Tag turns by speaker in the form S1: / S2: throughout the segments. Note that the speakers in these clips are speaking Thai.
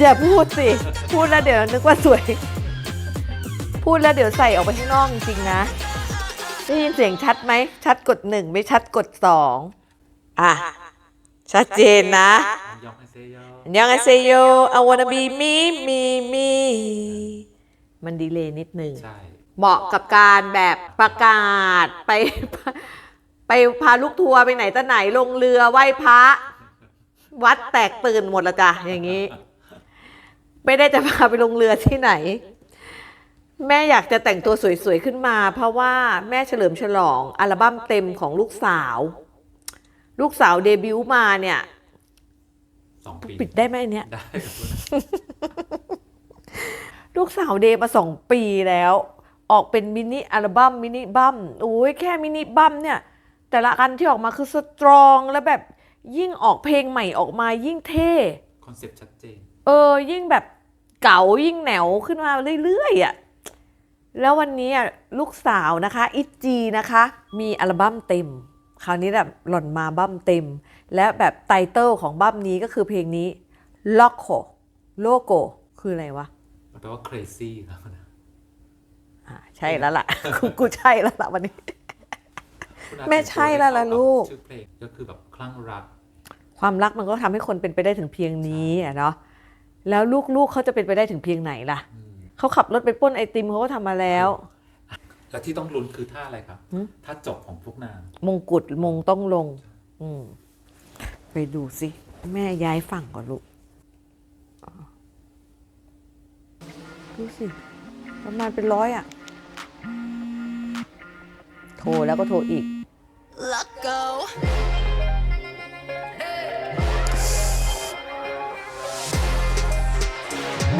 S1: อย่าพูดสิ พูดแล้วเดี๋ยวนึกว่าสวย พูดแล้วเดี๋ยวใส่ออกไปข้างนอกจริงๆนะได้ยินเสียงชัดไหม ชัดกดหนึ่งไม่ชัดกดสองอะ ชัดเจนนะ
S2: ยองไอเซโย
S1: อันยังไอเซโย I wanna be me me me มันดีเลย์นิดนึง
S2: ใช่
S1: เหมาะกับการแบบประกาศไป ไปพาลูกทัวร์ไปไหนต่อไหนลงเรือไหว้พระ วัดแตกตื่นหมดละจ้ะอย่างนี้ ไม่ได้จะพาไปลงเรือที่ไหน แม่อยากจะแต่งตัวสวยๆขึ้นมา เพราะว่าแม่เฉลิมฉลองอัลบั้มเต็มของลูกสาว ลูกสาวเดบิวต์มาเนี่ย
S2: สองปี
S1: ปิดได้ไหมอันเนี่ย
S2: ได้ครับคุณ
S1: ลูกสาวเดย์มาสองปีแล้ว ออกเป็นมินิอัลบั้มมินิบัมโอ้ยแค่มินิบัมเนี่ย แต่ละอันที่ออกมาคือสตรองแล้วแบบยิ่งออกเพลงใหม่ออกมายิ่งเท่
S2: คอนเซปต์ชัดเจน
S1: เออ ยิ่งแบบเก๋ายิ่งแหนวขึ้นมาเรื่อยๆอะแล้ววันนี้อะลูกสาวนะคะอิจีนะคะ มีอัลบั้มเต็ม คราวนี้แบบหล่อนมาบั้มเต็ม และแบบไตเติลของบั้มนี้ก็คือเพลงนี้ l o c o Logo คืออะไรวะ
S2: มันแปลว่า crazy ครับนะ
S1: อ่าใช่แล้วล่ะกูกูใช่แล้วล่ะวันนี้
S2: คุณอา
S1: แม่ใช่แล้วล่ะลูก
S2: ชื่อเพลงก็คือแบบคลั่งรัก
S1: ความรักมันก็ทำให้คนเป็นไปได้ถึงเพียงนี้อะเนาะ แล้วลูกๆเขาจะเป็นไปได้ถึงเพียงไหนล่ะ
S2: อืม
S1: เขาขับรถไปปล้นไอติมเขาก็ทำมาแล้ว
S2: และที่ต้องลุ้นคือท่าอะไรครับ
S1: หืม
S2: ท่าจบของพวกนาง
S1: มงกุฎมงต้องลง อืม ไปดูสิ แม่ย้ายฝั่งก่อนลูกอ๋อดูสิ ประมาณเป็นร้อยอะ โทรแล้วก็โทรอีก
S3: Let go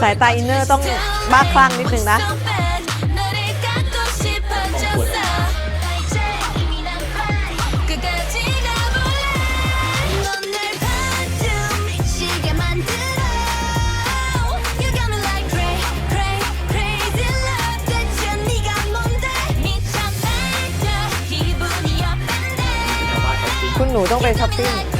S1: สายตาอินเนอร์ต้องบ้าคลั่งนิดนึงนะ คุณหนูต้องไปช้อปปิ้ง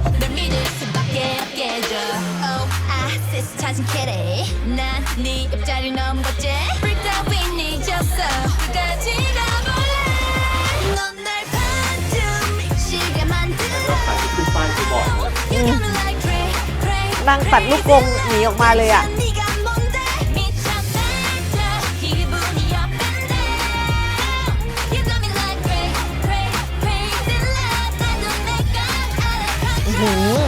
S3: sis 찾은 kitty 난 네 옆자리를 넘었지 Break down we need your soul 끝까지 가볼래 넌 날 반쯤 미치게 만들어
S2: ก็ใครที่ขึ้นป้ายที่บอร์ดเลย
S3: You got me like cray cray
S1: นั่งตัดลูกกรงหนีออกมาเลยอ่ะ
S3: 네가 뭔데 미쳐 날려 기분이 up and down You got me like cray cray crazy love 나도 내가 out of
S1: อื้อ
S3: control
S1: หือ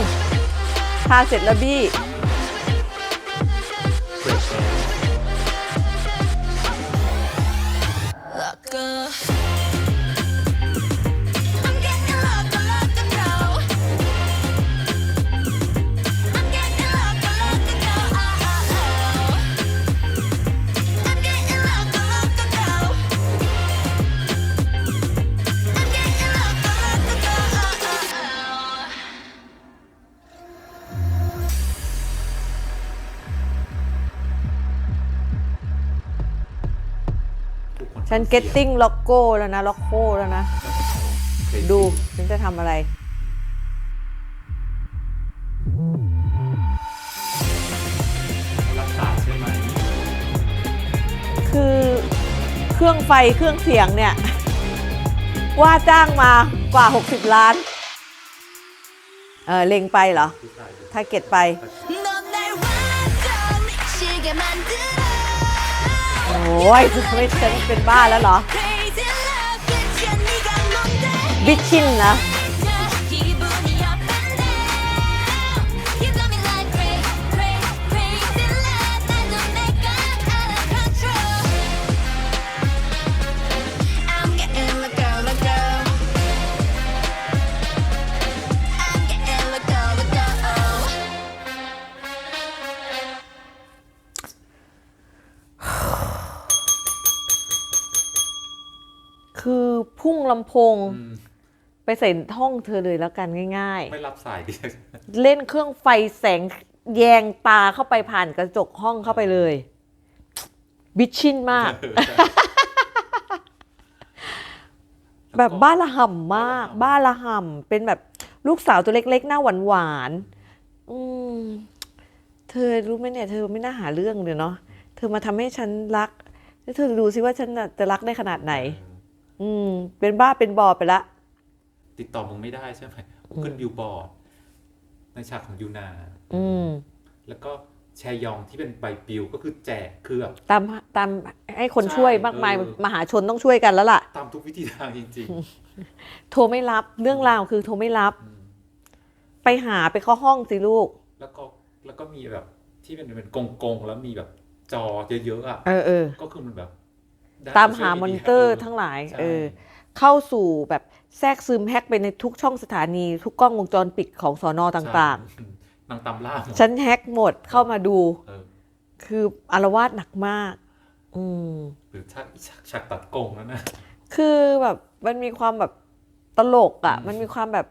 S1: ทาเสร็จแล้วบี้
S3: Loco.
S2: เฉั
S1: น getting logo แล้วนะ logo แล้วนะ
S2: Crazy
S1: ดู ฉันจะทำอะไร
S2: รักษาใช่ไหม
S1: คือเครื่องไฟเครื่องเสียงเนี่ย ว่าจ้างมากว่า 60 ล้าน เออเล็งไปเหรอ
S2: ผู้ชายดู
S1: ทาเก็ตไป
S3: 넌 날 완전 미치게 만들어
S1: โ โอ้ยจะไม่จนเป็นบ้าแล้วเหรอ บิชินนะ คือพุ่งลำโพง
S2: อืม
S1: ไปใส่ห้องเธอเลยแล้วกันง่าย
S2: ไม่รับสายดิ
S1: ๆ เล่นเครื่องไฟแสงแยงตาเข้าไปผ่านกระจกห้องเข้าไปเลย บิชชินมาก แบบบ้าละห่ำมาก บ้าละห่ำเป็นแบบลูกสาวตัวเล็กๆ หน้าหวานหวานๆอืมเธอรู้ไหมเนี่ย เธอไม่น่าหาเรื่องเลยเนาะเธอมาทำให้ฉันรัก แล้วเธอดูสิว่าฉันน่ะจะรักได้ขนาดไหนอื ม เป็นบ้าเป็นบอไปละ
S2: ติดต่อมึงไม่ได้ใช่ไหมขึ้นบิลบอร์ดในฉากของยูนา
S1: อืม
S2: แล้วก็แชยองที่เป็นใบปลิวก็คือแจกคือแบบ
S1: ตามตามให้คนช่วย
S2: ใช่
S1: มากมาย
S2: เออ
S1: มหาชนต้องช่วยกันแล้วล่ะ
S2: ตามทุกวิธีทางจริง
S1: โทรไม่รับเรื่องราวคือโทรไม่รับ
S2: ๆอืม
S1: ไปหาไปเข้าห้องสิลูก
S2: แล้วก็แล้วก็มีแบบที่เป็นเป็นกงๆแล้วมีแบบจอเยอะๆอะ
S1: เออเออ
S2: ก็คือมันแบบได้
S1: ตามหา
S2: social
S1: มอนิ
S2: media
S1: เตอร์ทั้งหลาย
S2: ใช่
S1: เออเข้าสู่แบบแทรกซึมแฮกไปในทุกช่องสถานี ทุกกล้องวงจรปิดของสอนอต่าง
S2: ใช่นางตามล่าหมด
S1: ๆฉันแฮกหมดเข้ามาดู
S2: เออ
S1: คืออารวาสหนักมาก อืม
S2: หรือฉากฉากฉากตัดกงนั่นนะ
S1: คือแบบมันมีความแบบตลกอะ่ะ มันมีความแบบ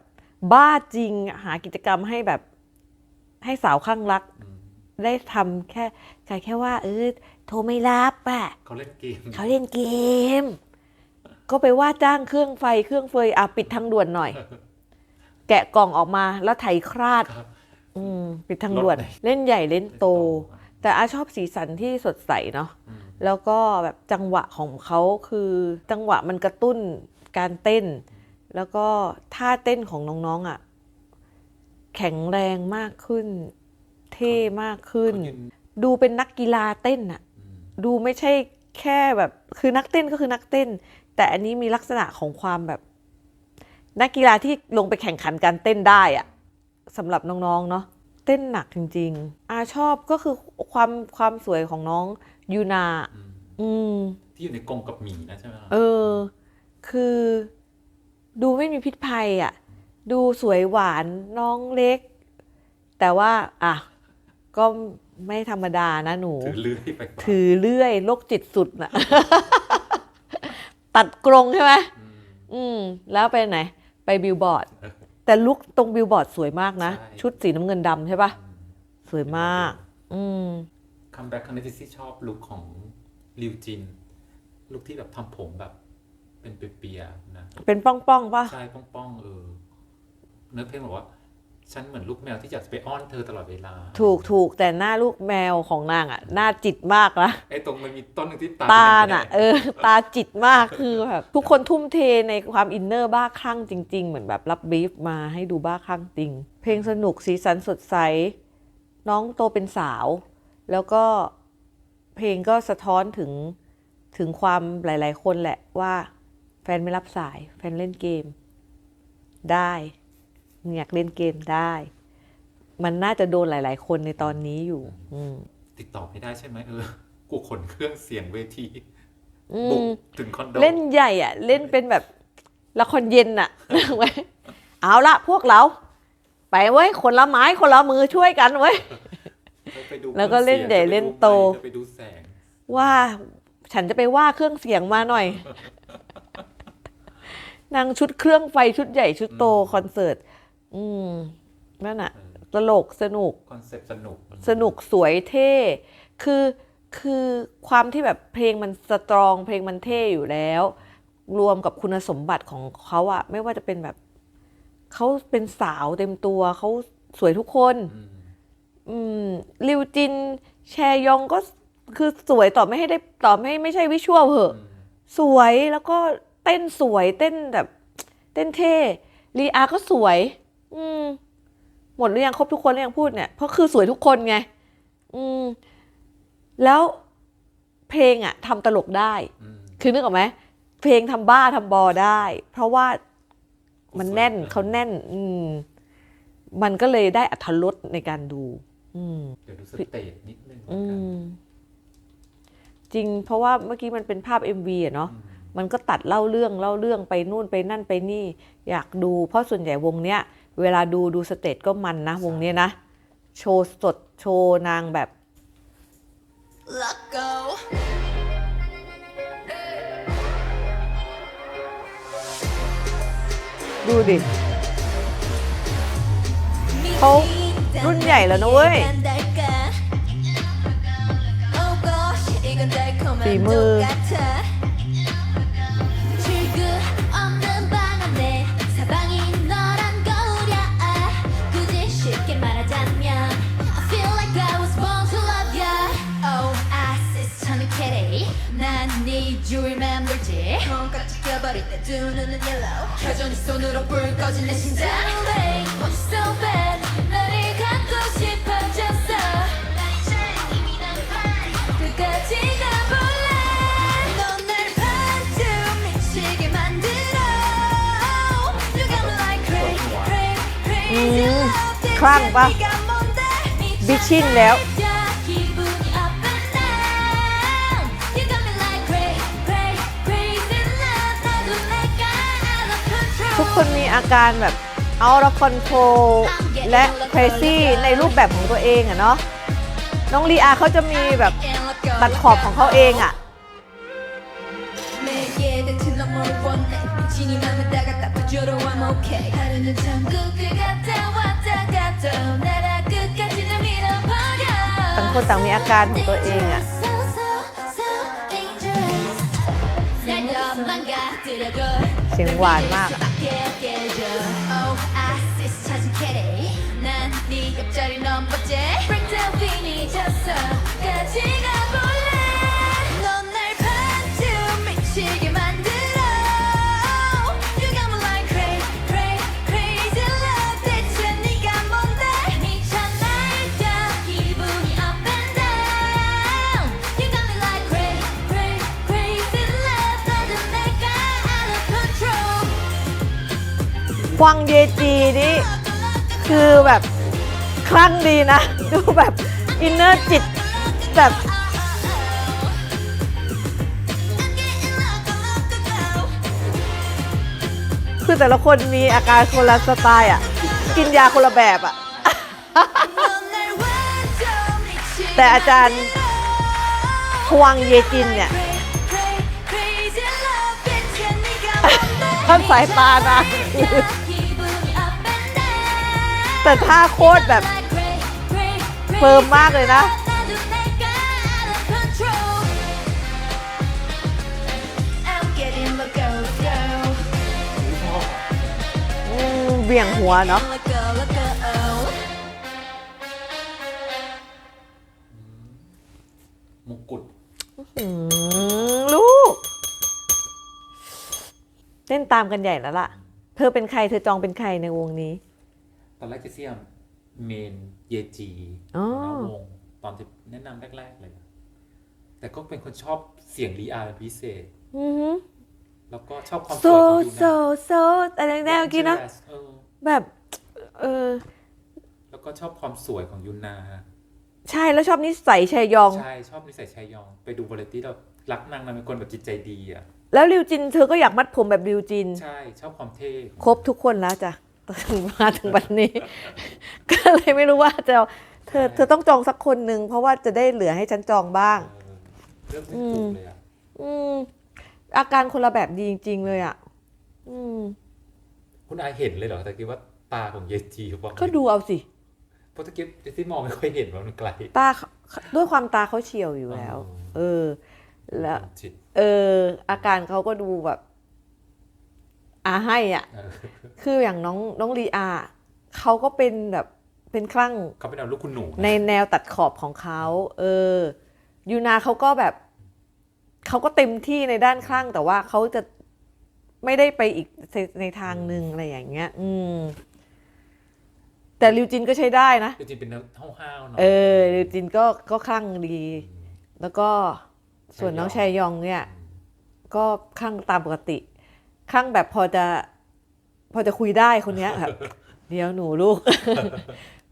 S1: บ้าจริงอะหากิจกรรมให้แบบให้สาวข้างรัก
S2: อืม
S1: ได้ทำแค่แค่แค่ว่า เออโทรไม่รับอะ
S2: เขาเล่นเกม
S1: เขาเล่นเกม ก็ไปว่าจ้างเครื่องไฟเครื่องเฟยอะปิดทางด่วนหน่อย แกะกล่องออกมาแล้วไถคราด
S2: ครับ
S1: อืมปิดทางด่วน
S2: รถไหน
S1: เล่นใหญ่เล่นโต
S2: เล่นโต
S1: แต่อาชอบสีสันที่สดใสเนาะ
S2: อืม
S1: แล้วก็แบบจังหวะของเขาคือจังหวะมันกระตุ้นการเต้น แล้วก็ท่าเต้นของน้องๆอะแข็งแรงมากขึ้น เท่มากขึ้น
S2: เขายืน
S1: ดูเป็นนักกีฬาเต้นอะ
S2: อืม
S1: ดูไม่ใช่แค่แบบคือนักเต้นก็คือนักเต้น แต่อันนี้มีลักษณะของความแบบ นักกีฬาที่ลงไปแข่งขันการเต้นได้อะสำหรับน้องๆเนาะเต้นหนักจริง ๆ อาชอบก็คือความความสวยของน้องยูนา
S2: อืม
S1: อืม
S2: ที่อยู่ในกรงกับหมีนะใช่ไหม
S1: เออ คือดูไม่มีพิษภัยอะ่ะ ดูสวยหวานน้องเล็ก แต่ว่า อะ ก็ ไม่ธรรมดานะหนู
S2: ถือเลื่อยไปก่อน
S1: ถือเลื่อยโรคจิตสุดน่ะ ตัดกรงใช่ไหม
S2: อืม
S1: อืม แล้วไปไหน ไปบิลบอร์ด
S2: เออ
S1: แต่ลุกตรงบิลบอร์ดสวยมากนะ
S2: ใช่
S1: ชุดสีน้ำเงินดำใช่ปะ
S2: อืม
S1: สวยมาก อืม
S2: คัมแบ็กครั้งนี้ที่ชอบลุคของริวจิน ลุคที่แบบทำผมแบบ เป็นเปียๆนะ
S1: เป็นป้องๆปะ
S2: ใช่ป้องๆเออ เนื้อเพลงบอกว่า ฉันเหมือนลูกแมวที่อยากจะไปอ้อนเธอตลอดเวลา
S1: ถูกถูกแต่หน้าลูกแมวของนางอะหน้าจิตมากนะ
S2: ไอ้ตรงมันมีต้นหนึ่งที่ตา
S1: ตา
S2: เป็นแดง
S1: น่ะเออตาจิตมากคือแบบทุกคนทุ่มเทในความอินเนอร์บ้าคลั่งจริง ๆ เหมือนแบบรับบรีฟมาให้ดูบ้าคลั่งจริง เพลงสนุกสีสันสดใส น้องโตเป็นสาว แล้วก็เพลงก็สะท้อนถึงถึงความหลาย ๆ คนแหละว่า แฟนไม่รับสาย แฟนเล่นเกม ได้มึง อยากเล่นเกมได้ มันน่าจะโดนหลาย ๆ คนในตอนนี้อยู่ อืม
S2: ติดต่อไม่ได้ใช่ไหมเออ กูขนเครื่องเสียงเวที
S1: อื
S2: บุก
S1: ม
S2: ถึงคอนโด
S1: เล่นใหญ่อะเล่นเป็นแบบละครเย็นอะไว้เอาละพวกเรา ไปเว้ยคนละไม้คนละมือช่วยกันเว้ย
S2: ไปดู
S1: แล้วก็เล่นใหญ่
S2: ครื่องสียง
S1: เล่นโต
S2: จะไปดูแสง
S1: ว่าฉันจะไปว่าเครื่องเสียงมาหน่อย นางชุดเครื่องไฟชุดใหญ่ชุดโตคอนเสิร์ต อืมนั่นอะ
S2: เออ
S1: ตลกสนุก
S2: คอนเซ็ปต์สนุก
S1: สนุกสวยเท่ คือคือความที่แบบเพลงมันสตรอง เพลงมันเท่อยู่แล้ว รวมกับคุณสมบัติของเขาอะไม่ว่าจะเป็นแบบเขาเป็นสาวเต็มตัวเขาสวยทุกคน
S2: อืม
S1: อืมลิวจิน แชยองก็คือสวยต่อไม่ให้ได้ต่อไม่ไม่ใช่วิชวลเหอะ
S2: อืม
S1: สวยแล้วก็เต้นสวยเต้นแบบ เต้นเท่ลีอาก็สวย อืม หมดหรือยังครบทุกคนหรือยังพูดเนี่ย เพราะคือสวยทุกคนไง อืม แล้วเพลงอะทำตลกได้
S2: อืม
S1: คือนึกออกไหมเพลงทำบ้าทำบอได้ เพราะว่ามันแน่น
S2: สวย
S1: เขาแน่น อืม มันก็เลยได้อัธรสในการดู อืม
S2: เดี๋ยวดูสเตจนิดนึง
S1: อื
S2: แล้วกัน
S1: มจริง เพราะว่าเมื่อกี้มันเป็นภาพ MV อะเนาะ
S2: อืม
S1: มันก็ตัดเล่าเรื่องเล่าเรื่องไปนู่นไปนั่นไปนี่ อยากดู เพราะส่วนใหญ่วงเนี้ย เวลาดูดูสเตจก็มันนะวงเนี้ยนะ โชว์สดโชว์นางแบบ
S3: Let go
S1: ดูดิเขารุ่นใหญ่แล้วนะเว้ยฝีมือ
S3: 콩깍지 껴버릴 때 두 눈은 yellow 여전히 손으로 불 꺼진 내 심장 Babe, want you so bad 너를 갖고 싶어졌어 끝까지 가볼래 넌날 반쯤 미치게 만들어 You got me like crazy, crazy, crazy
S1: 음,
S3: love
S1: 크랑 봐.
S3: 네가 뭔데?
S1: 미친แล้ว
S3: คุณมีอาการแบบเอา
S1: ละคอนโทรและเฟรซี่ในรูปแบบของตัวเองอะเนาะน้องลีอาเขาจะมีแบบตัดขอบของเขาเองอะต่างคนต่างมีอาการของตัวเองอะเสียงหวานมากอะ
S3: 밖에 깨져. Oh 난네 옆자리 넘버째. Break down 피니졌어. 같이 가볼
S1: วังเยจีนี่คือแบบคลั่งดีนะ ดูแบบอินเนอร์จิตแบบคือแต่ละคนมีอาการคนละสไตล์อะ กินยาคนละแบบอะ แต่อาจารย์พวังเยจินเนี่ยท่านสายตานะ แต่ท่าโคตรแบบเฟิร์มมากเลยนะอืมเบี่ยงหัวเนาะ
S2: มงกุฎ
S1: อืมลูก เต้นตามกันใหญ่แล้วล่ะ เธอเป็นใคร เธอจองเป็นใครในวงนี้
S2: ตอนแรกจะเสียมเมนเยจี
S1: อ๋อ
S2: นะวงตอนที่แนะนำแรก ๆ เลย แต่ก็เป็นคนชอบเสียงรีอาร์เป็นพิเศษ
S1: อือหือ
S2: แล้วก็ชอบความส
S1: โซ
S2: วยของยู
S1: โซ
S2: นะ
S1: โซอะไรแนวเมื่อกี้นะ
S2: เออ
S1: แบบ เออ
S2: แล้วก็ชอบความสวยของยุนนา
S1: ใช่แล้วชอบนิสัยชายยอง
S2: ใช่ ชอบนิสัยชายยอง ไปดูวาไรตี้แล้วรักนางนางเป็นคนแบบจิตใจดีอะ
S1: แล้วริวจินเธอก็อยากมัดผมแบบริวจิน
S2: ใช่ ชอบความเท่ของ
S1: ครบทุกคนแล้วจ้ะ ถึงมาถึงวันนี้ ก็เลยไม่รู้ว่าจะเธอเธอต้องจองสักคนหนึ่งเพราะว่าจะได้เหลือให้ฉันจองบ้าง
S2: เออเลือกไม่ถูกเลยอะ
S1: อืม อาการคนละแบบดีจริง ๆ เลยอะ อืม
S2: คุณอายเห็นเลยเหรอแต่คิดว่าตาของเยจีเขาบอก
S1: ก็ดูเอาสิ
S2: เพราะตะกี้ที่มองไม่ค่อยเห็นว่ามันไกล
S1: ตาเขาด้วยความตาเขาเฉียวอยู่แล้ว
S2: อ๋อ
S1: เออ แล้ว
S2: จิต
S1: เออ อาการเขาก็ดูแบบ อาให้อะ
S2: เออ
S1: คืออย่างน้องน้องลีอาเขาก็เป็นแบบเป็นคลั่ง
S2: เขาเป็นเอาลูกคุณหนูนะ
S1: ในแนวตัดขอบของเขาเออยูนาเขาก็แบบเขาก็เต็มที่ในด้านข้างแต่ว่าเขาจะไม่ได้ไปอีกในในทางหนึ่งอะไรอย่างเงี้ย อืม แต่ริวจินก็ใช้ได้นะ
S2: ลิวจินเป็นแนวห้าวๆหน่อย
S1: เออริวจินก็ก็คลั่งดี แล้วก็ส่วนน้องแชยองเนี่ย ก็คลั่งตามปกติ คลั่งแบบพอจะพอจะคุยได้คนเนี้ยแบบเดี๋ยวหนูลูก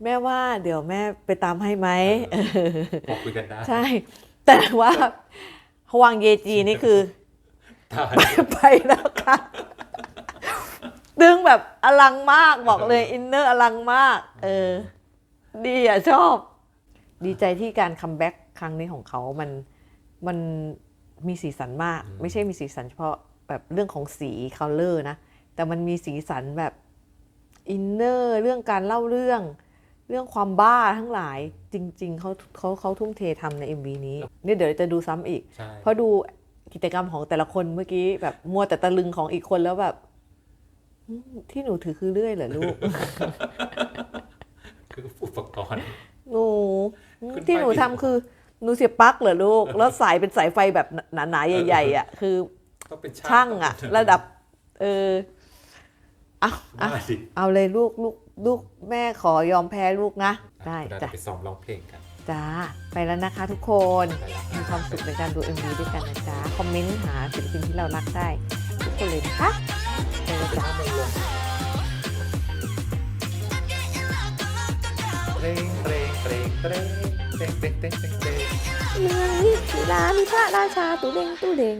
S1: แม่ว่าเดี๋ยวแม่ไปตามให้ไหมเออ
S2: พอคุยกันได้
S1: ใช่ แต่ว่าฮวางเยจีนี่คือ
S2: ตาย
S1: ไปแล้วค่ะดึงแบบอลังมากบอกเลยอินเนอร์อลังมาก เออ ดีอะชอบ ดีใจที่การคัมแบ็กครั้งนี้ของเขามันมันมีสีสันมาก ไม่ใช่มีสีสันเฉพาะ แบบเรื่องของสีคัลเลอร์นะ แต่มันมีสีสันแบบอินเนอร์เรื่องการเล่าเรื่อง เรื่องความบ้าทั้งหลายจริง ๆเขาเขาเขาทุ่มเททำใน MV นี้เนี่ยเดี๋ยวจะดูซ้ำอีก
S2: ใช่
S1: เพราะดูกิจกรรมของแต่ละคนเมื่อกี้แบบมัวแต่ตะลึงของอีกคนแล้วแบบอืมที่หนูถือคือเลื่อยเหรอลูก
S2: คืออุปกรณ์
S1: หนูอืม
S2: ขึ้นไป
S1: ที่หนูทำคือหนูเสียบปลั๊กเหรอลูก แล้วสายเป็นสายไฟแบบหนาๆใหญ่ ๆอะคือ
S2: ต้องเป็น
S1: ช่างอะระดับ เออเอาเอา
S2: มาดิ
S1: เอาเลยลูกลูกลูกแม่ขอยอมแพ้ลูกนะ ได้
S2: เยว
S1: จ้ะ
S2: เราไปซ้อมร้องเพลงกัน
S1: จ้าไปแล้วนะคะทุกคน
S2: ไปแล้ว
S1: มีความสุขในการดู MV ด้วยกันนะจ๊ะคอมเมนต์หาศิลปินที่เรารักได้ ทุกคนเลยนะคะไปแล้วจ้ะ
S2: เร่งเร่งเร่งเร่งเร่งเร่งเร่งเร่งเร่ง
S1: เมืองนี้กีฬามีพระราชาตุเด้งตุเด้ง